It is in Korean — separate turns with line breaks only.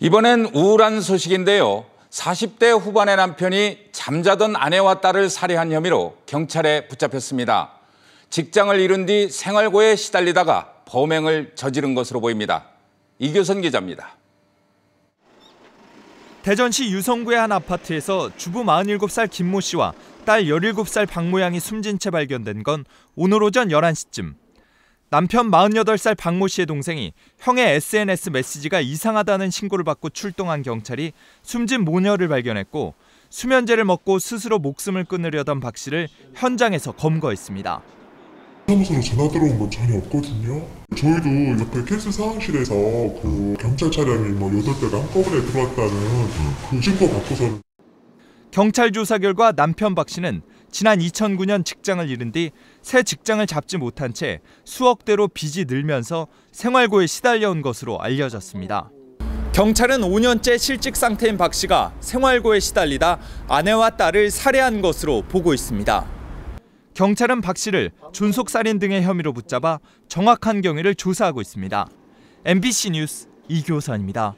이번엔 우울한 소식인데요. 40대 후반의 남편이 잠자던 아내와 딸을 살해한 혐의로 경찰에 붙잡혔습니다. 직장을 잃은 뒤 생활고에 시달리다가 범행을 저지른 것으로 보입니다. 이교선 기자입니다.
대전시 유성구의 한 아파트에서 주부 47살 김모 씨와 딸 17살 박 모 양이 숨진 채 발견된 건 오늘 오전 11시쯤. 남편 48살 박모 씨의 동생이 형의 SNS 메시지가 이상하다는 신고를 받고 출동한 경찰이 숨진 모녀를 발견했고 수면제를 먹고 스스로 목숨을 끊으려던 박 씨를 현장에서 검거했습니다.
사무소로 전화 들어온 건 전혀 없거든요. 저희도 옆에 캐스 사무실에서 그 경찰 차량이 뭐 여덟 대가 한꺼번에 들어왔다는 그 신고 받고서는
경찰 조사 결과 남편 박 씨는 지난 2009년 직장을 잃은 뒤 새 직장을 잡지 못한 채 수억 대로 빚이 늘면서 생활고에 시달려온 것으로 알려졌습니다. 경찰은 5년째 실직 상태인 박 씨가 생활고에 시달리다 아내와 딸을 살해한 것으로 보고 있습니다. 경찰은 박 씨를 존속살인 등의 혐의로 붙잡아 정확한 경위를 조사하고 있습니다. MBC 뉴스 이교선입니다.